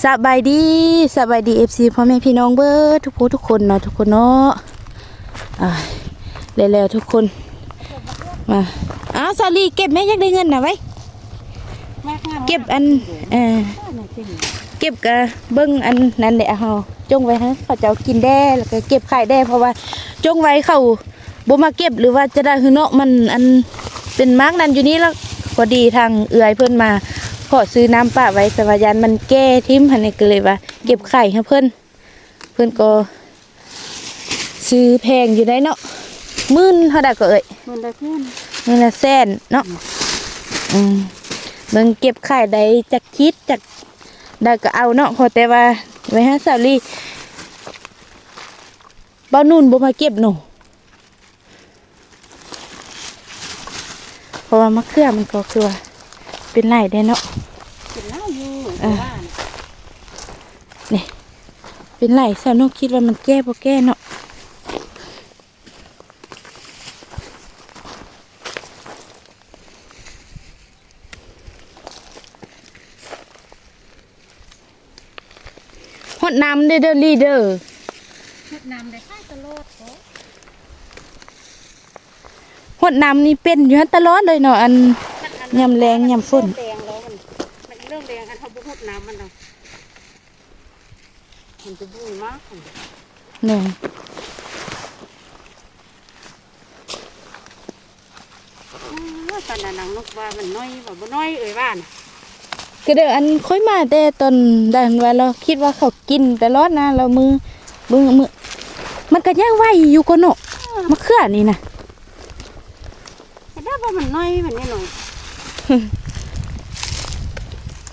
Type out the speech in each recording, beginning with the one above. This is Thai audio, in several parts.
สบายดีสบายดีเอฟซีพ่อแม่พี่น้องเบิร์ดทุกผู้ทุกคนเนาะทุกคนเนาะอ่าเร็วๆทุกคน มาอ้าวซาลีเก็บแม่อยากได้เงินนะไว้เก็บอันเออเก็บกะเบิ้งอันนั้นแหละเฮาจงไว้ฮะเขาจะกินแด้แล้วก็เก็บขายแด้เพราะว่า จงไว้เขาบ่มาเก็บหรือว่าจะได้คือเนาะมันอันเป็นมาร์กนั้นอยู่นี่แล้วพอดีทางเอื้อยเพิ่นมา ขอซื้อน้ำปะไว้แต่ว่ายันมันแก้ทิมพันนี่ก็เลยว่า เก็บไข่ให้เพิ่นเพิ่นก็ ซื้อแพงอยู่ได้เนาะหมื่นเท่าใดก็เอ่ยมันได้เพื่อนนี่ละแสนเนาะอืมเบิ่งเก็บไข่ได้จักคิดจักได้ก็เอาเนาะขอแต่ว่าไว้ให้สาวลีบ่นุ่นบ่มาเก็บหนูเพราะว่ามะเขือมันก็คือว่าเป็นไรได้เนาะ นเป็นไรสาวนุกคิดว่ามันแก้บ่แก้เนาะฮดน้ำเด้อเด้อลีเดอร์เฮ็ดน้ำได้ค่ายตลอดเขาฮดน้ำนี่เป็นอยู่หั่นตลอดเลยเนาะอันยำแรงยำฝนเริ่มแดงแล้วมันมันเริ่มแดงอันเขาบุก น้ำมันเอามันจะบุ้ยมากหนึ่งอื้อตอนนั้นนางนกว่ามันน้อยว่าบ่น้อยเอ่ยว่าน่ะก็เด้ออันค่อยมาแต่ตอนได้หันว่าเราคิดว่าเขากินตลอดนะเรามือมือมือมันก็ยังไหวอยู่ก็เนาะมะเขือนี่นะแต่ได้ว่ามันน้อยมันนี่หน่อย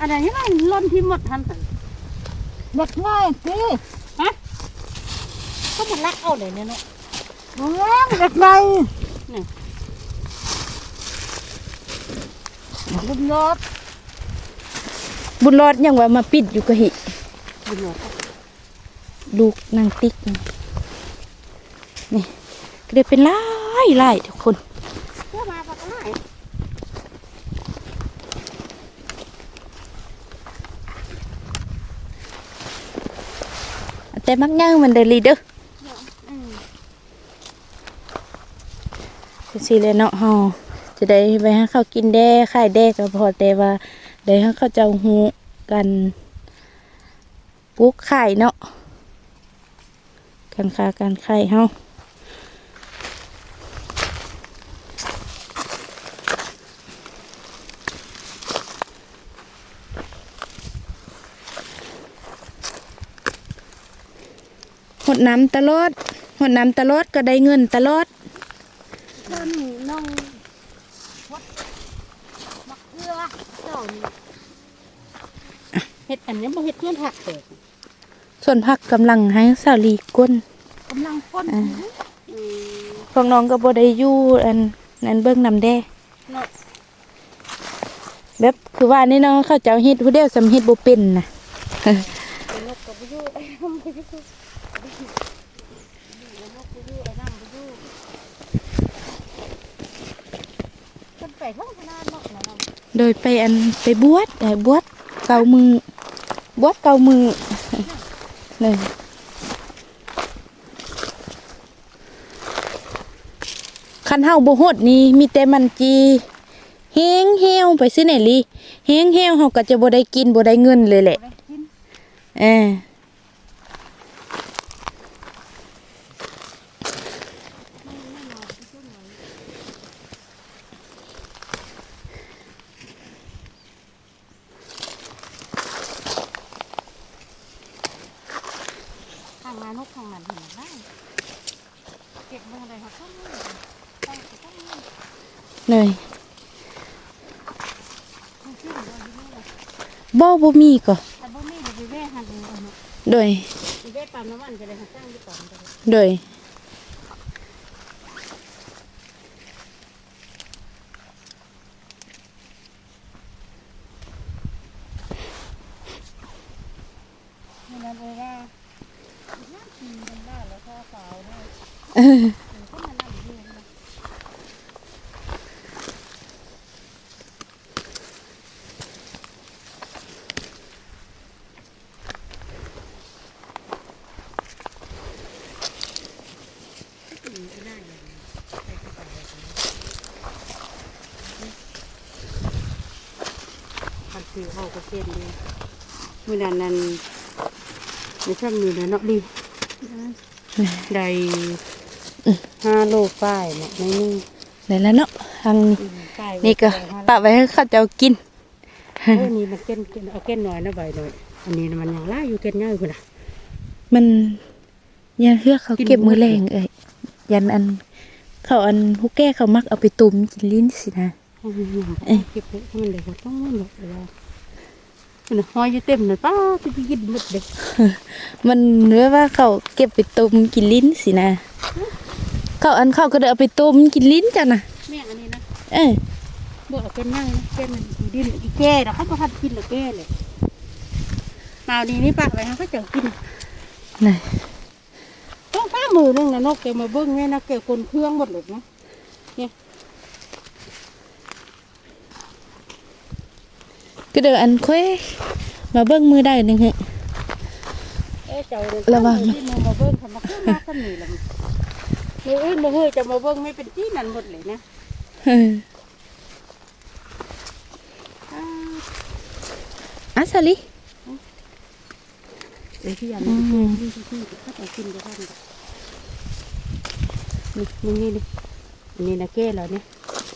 อันนั้นยังไงล้นที่หมดทันสันเด็กน้อยสิก็มันลักเอาเลยเนี่ยเนาะเลี้ยงเด็กน้อยบุญรถบุญรอดยังว่ามาปิดอยู่ก็หิบุญหลอดลูกนางติ๊กนี่นี่ก็เลยเป็นหลายหลายทุกคน เพื่อมาปากอะไร แต่มักย่างมันเดลีเด้อสีเลยเนาะเฮาจะได้ไปให้เขากินแด้ไข่แด้ก็พอแต่ว่าได้ให้เขาเจ้าหูกันปลูกไข่เนาะการค้าการขายเฮา ดน้ำตลอดหดน้ำตลอดก็ได้เงินตลอดเพิ่นน้องวัดมักเอื้อเจ้านี่เฮ็ดอันนี้บ่เฮ็ดเพื่อนผักเปิดส่วนผักกำลังให้สาลีก้นกำลังก้นอ่าอืมพวกน้องก็บ่ได้อยู่อันนั้นเบิ่งนำแด้เนาะแบบคือว่านี่เนาะเขาเจ้าเฮ็ดผู้เดียวสำเฮ็ดบ่เป็นน่ะ ไอ้นกก็บ่อยู่ไอ้น้ำบ่อยู่ไอ้นกบ่อยู่ไอ้น้ำบ่อยู่เพิ่นไป ท้องขนาดเนาะนะเนาะโดยไปอันไปบวชเอ่อบวชเกามือบวชเกามือนี่คันเฮาบ่โฮดนี่มีแต่มันจีเฮงเหี่ยวไปซื้อไหนลีเฮงเหี่ยวเฮาก็จะบ่ได้กินบ่ได้เงินเลยแหละบ่ได้กินเออ ข้างมานกข้างมันเห็นได้เก็บเบิ่งได้ค่ะต้นนี้ตั้งแต่ต้นนี้ เลยมันขึ้นบ่อยู่นี่ล่ะบ่บ่มีก็แต่บ่มีเดี๋ยวไปแว่หันเองเนาะโดยไปแว่ปั๊มน้ำมันจะได้หาจ้างอยู่ก่อนจะได้ โดย นี่นะเลยว่าน้ำกินกันได้แล้วก็สาวด้วย เออ มันก็มานั่งอยู่นะ ที่เข้าก็เส้นดีมื้อนั้นนั้นไม่ช่างอยู่นะเนาะลีได้ห้าโลป้ายเนี่ยในนี่ไหนแล้วเนาะทางนี้ป้ายนี่ก็ปะไว้ให้เขาเจ้ากินเออนี่มันเก้นเก้นเอาเก้นน้อยนะใบหน่อยอันนี้มันยังล่าอยู่เก้นย่อยพุ่นน่ะมันยันเฮือกเขาเก็บมือแรงเอ้ยยันอันเขาอันผู้แก้เขามักเอาไปตุ่มกินลิ้นสินะเอามันยังเก็บไว้ให้มันเลยบ่ต้องมันหรอกเวลา มันน่ะห้อยอยู่เต็มเลยป้าจะไปกินหมดเด็กมันเรียกว่าเขาเก็บไปตุ่มกินลิ้นสินะเขาอันเขาก็ได้เอาไปตุ่มกินลิ้นจ้ะนะแม่งอันนี้นะเออบ่เอาเป็นย่างนะเป็นมันอีดินอีแก่เนาะเขาบ่ทันกินหรอกแก่เลยมาเอาดีนี่ปากไว้ให้เขาจะกินไหนต้องป้ามือนึงนะนกแกมาเบิ้งแม่นะแกคนเครื่องหมดเลยนะ ก็เดี๋ยวอันค่อยมาเบิ้งมือได้หนึ่งเหอะเอ๊ะเจ้าเลยระวังที่มามาเบิ้งทำมาขึ้นมาขึ้นนี่ละมืออื่นมาเฮ้ยจะมาเบิ้งไม่เป็นที่นั่นหมดเลยนะเอออ่าอะสาลิเดี๋ยวที่ยันอืมที่ที่ที่ที่เขาจะกินจะท่านนี่มึงนี่ดิอันนี้นะแก่แล้วเนี่ย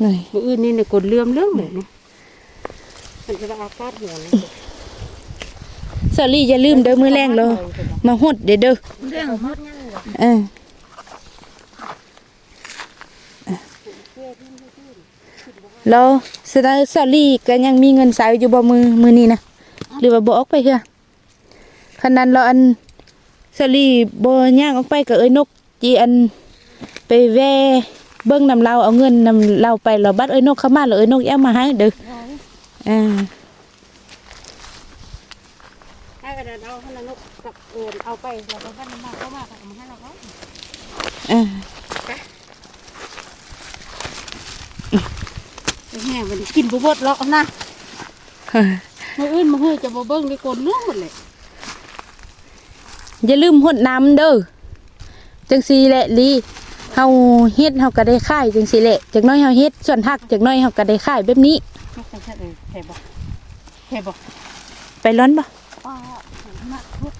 หน่อยมืออื่นนี่เนี่ยกดเลื่อมเรื่องเลยเนี่ย มันจะว่าอากาศหัวเลยสาลิอย่าลืมเด้อมือแรงเรามาหดเด้อเด้อเรื่องฮอดยังเลยเออแล้วสดาสาลีก็ยังมีเงินใช้อยู่บ่มือมือนี้นะหรือว่าบ่ออกไปเถอะคันนั้นเราอันสาลีบ่ย่างออกไปก็เอ้ยนกจีอันไปแว่เบิ่งนำเราเอาเงินนำเราไปเราบัดเอ้ยนกเข้ามาแล้วเอ้ยนกแย่มาให้เด้อ อ่าให้กระดาเอาให้นกกับเอินเอาไปแล้วก็ให้น้ำมันเข้ามาเอามาให้เราเขาอ่าแห้งมันกินบุบดแล้วนะมืออื่นมือเฮ้ยจะมาเบิ้งในกลเรื่องหมดเลยอย่าลืมหดน้ำเด้อจังซี่แหละลีเฮาเฮ็ดเฮาก็ได้ขายจังซี่แหละจักน้อยเฮาเฮ็ดส่วนหักจักน้อยเฮาก็ได้ขายแบบนี้ ไม่ใช่ใช่เลยแค่บอกแค่บอกไปร้อนบ่อ๋อมาทุก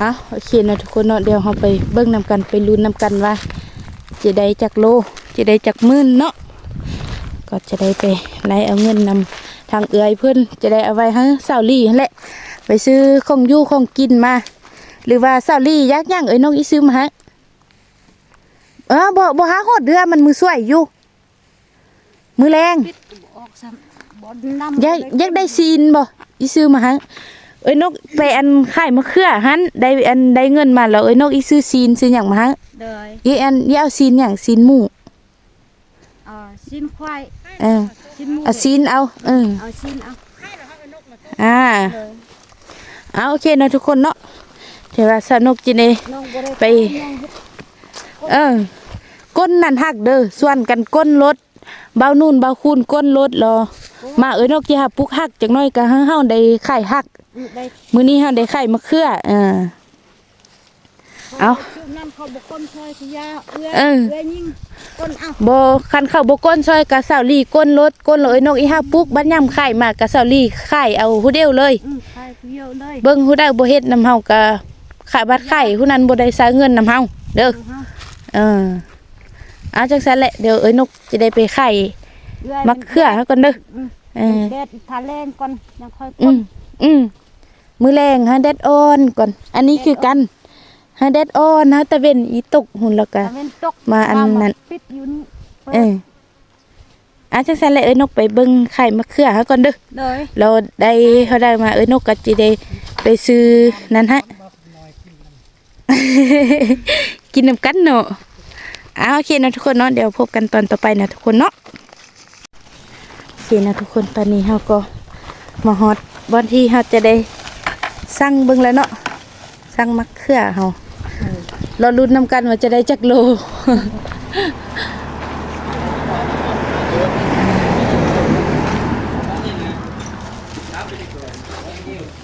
อะโอเคเนาะทุกคนเนาะเดี๋ยวเฮาไปเบิ่งนํกันไปลุ้นนํกันว่าจะได้จักโลจะได้จักมื่นเนาะก็จะได้ไปไล่เอาเงินนำทางเอื้อยเพิ่อนจะได้เอาไว้ให้สาวลี่นั่นแหละ ไปซื้อของยู่ของกินมา หรือว่าสาวลี่ยากย่างเอ้ยน้องอีซื้อมาให้ เออบ่บ่หาฮอดเดือมันมือสวยอยู่ มือแรงปิดออกซ้ำบอลน้ำอยากอยากได้ซีนบ่อีซื้อมาให้เอ้ยนกไปอันขายมะเขือหันได้อันได้เงินมาแล้วเอ้ยนกอีซื้อซีนซื้อหยังมาให้เดยอีอันอีเอาซีนหยังซีนหมูอ่าชิ้นควายเออชิ้นหมูเอาซีนเอาเออเอาชิ้นเอาอ่าเดยเอาโอเคเนาะทุกคนเนาะเดี๋ยวว่าสนุกจิเนน้องบ่ได้ไปน้อง เฮ็ดเออ ก้นนั่นหักเด้อส่วนกันก้นรถเบานู่นเบาคูนก้นรถรอ มาเอ้ยนกจะหาปุกหักจักหน้อยก็เฮาได้ไข่หัก ได้มื้อนี้เฮาได้ไข่มะเขือเออ เอา ชื่อนั่นเขาบอกก้นซอยที่ยาเอื้อเออ เอื้อยิ่งก้นเอาบ่คันเข้าบ่ก้นซอยกะสาวลี่ก้นรถก้นเลยนกอีห้าปุกบัดยามไข่มากะสาวลี่ไข่เอาผู้เดียวเลย อืมไปเดียวเลยเบิ่งผู้ใดบ่เฮ็ดนำเฮากะขายบัตรไข่ผู้นั้นบ่ได้ใช้เงินนำเฮาเด้อ เอาเฮาเออเอาจังซั่นแหละเดี๋ยวเอ้ยนกจะได้ไปไข่เอื้อมะเขือเฮาก่อนเด้ออืมเออแดดทาแรงก่อนยังค่อยกอืดมอืมมื้อแรงฮะแดดอ่อนก่อน อันนี้คือกันฮะแดดอ่อนฮะตะเวนอีตกหุ่นแล้วก็ตะเว้นตกมาอันนั้นปิดอยู่นี่เอออาจังซั่นแหละเอ้ยนกไปเบิ่งไข่มะเขือเฮาก่อนเด้อเลยเราได้เขาได้มาเอ้ยนกก็จิได้ไปซื้อนั้นฮะกินน้ำกันเนาะ อ้าวโอเคนะทุกคนเนาะเดี๋ยวพบกันตอนต่อไปนะทุกคนเนาะโอเคนะทุกคนตอนนี้เราก็มาฮอดบอนที่เราจะได้สั่งเบิ่งแล้วเนาะสั่งมักเขือเฮาเราลุ้นนำกันว่าจะได้จักโล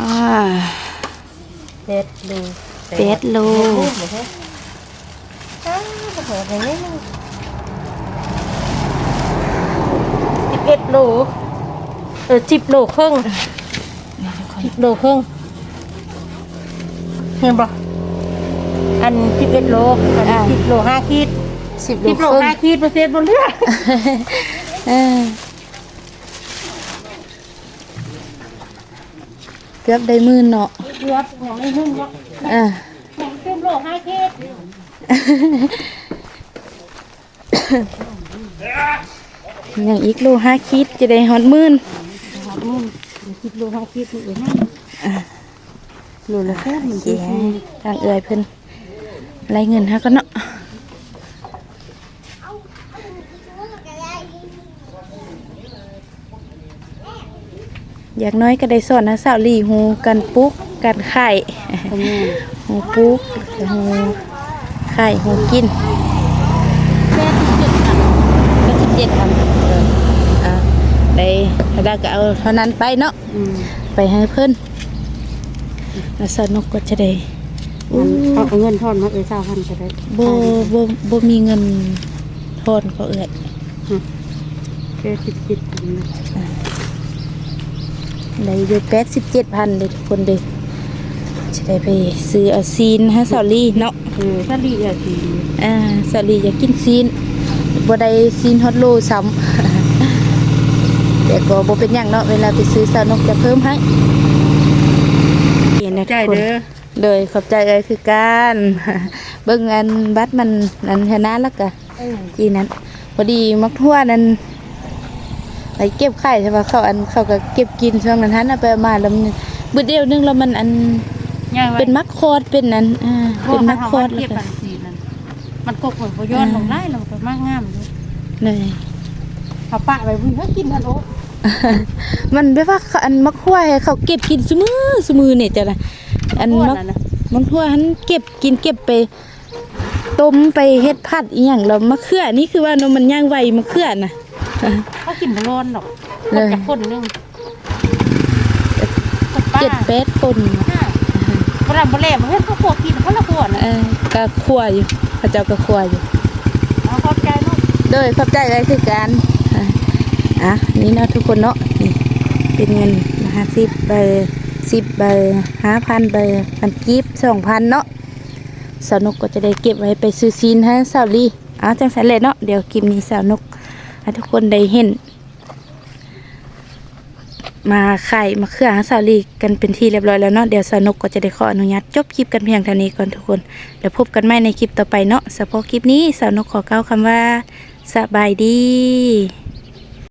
อ่าเด็ดดูเป็ดโล บก็เปิดไปเลยสิบเอ็ดโลเออสิบโลครึ่งสิบโลครึ่งเห็นปะอันสิบเอ็ดโลอันสิบโลห้าขีดสิบโลสิบคโลรึ่งห้าขีดเปอร์เซ็นต์บนเรือเออเกือบได้หมื่นเนาะเรือของไอ้หุ่นวะอ่าของสิบโลห้าขีด อย่างอีกโลห้าคิดจะได้ฮอดมื่นหกหมื่นสิบโลห้าขีดนี่เองนะโลละแค่หนึ่งเย้ทางเอ่ยเพิ่นไรเงินฮะก็เนาะอยากน้อยก็ได้สอนนะสาวลีหูกันปุ๊กกันไข่หูปุ๊กหู ไข่หูกินแปดสิบเจ็ดพันก็สิบเจ็ดพันอ่าได้ได้ก็เอาเท่านั้นไปเนาะอืมไปให้เพิ่นแล้วสนุกก็จะได้มันเอาเงินทอนมาเออเก้าพันก็ได้บ่บ่บ่มีเงินทอนก็เอื้อยแปดสิบเจ็ดพันนะได้อยู่แปดสิบเจ็ดพันเลยทุกคนเลย จะได้ไปซื้อเอาซีนให้สาวลีเนาะเออถ้าดีอะสิอ่าสาลีอยากกินซีนบ่ได้ซีนฮอตโลซ้ำแต่ก็บ่เป็นหยังเนาะเวลาไปซื้อสาวนกจะเพิ่มให้เห็นนะทุใจกคนเด้อเลยขอบใจเลยคือการเบิ่งอันบัตรมันนันชนะแล้วก็เออทีนั้นพอดีมักทั่วนั้นไปเก็บไข่ใช่ปะเขาอันเขาก็เก็บกินช่วงนั้นฮันเอาไปเอามาแล้วมันบึดเดียวนึงแล้วมันอัน ย่างไว้เป็นมักคอดเป็นนั้นอ่าเป็นมักคอดเทีแล้ยวบก็กันสีนั่นมันกบเหมือนพย้อนลงได้เราก็มากงามเลยเลยเอาปะไปวิ่งเขากินทันโอ๊มันแบบว่าเขาอันมักทั่วให้เขาเก็บกินซุมือซุมือเนี่ยจ้ะนะอันพวกมักนั้นนะมักทั่วหันเก็บกินเก็บไปต้มไปเฮ็ดผัดอีหยังแล้วมะเขือนี่คือว่าเนาะมันย่างไวมะเขือน่ะเขากินบ่ร้อนหรอกเลยจากคนหนึงคนป้าเจ็ดแปดคนห้า บ่ดำบ่แหลมเฮ้ยเขาพวกกินเขาละพวกนะเออก็ครัวอยู่พระเจ้าก็ครัวอยู่เอาเข้าใจเนาะโดยขอบใจเลยคือการอะอะนี่เนาะทุกคนเนาะนี่เป็นเงินห้าสิบเบอร์สิบเบอร์ห้าพันเบอร์พันกีบสองพันเนาะสาวนกก็จะได้เก็บไว้ไปซื้อซีนให้สาวลีเอาจังสันเลยเนาะเดี๋ยวคลิปนี้สาวนกให้ทุกคนได้เห็น มาไข่มาเครื่องให้สาวลีกันเป็นที่เรียบร้อยแล้วเนาะเดี๋ยวสนุกก็จะได้ขออนุญาตจบคลิปกันเพียงเท่านี้ก่อนทุกคนเดี๋ยวพบกันใหม่ในคลิปต่อไปเนาะเฉพาะคลิปนี้สนุกขอเกล่าคำว่าสบายดี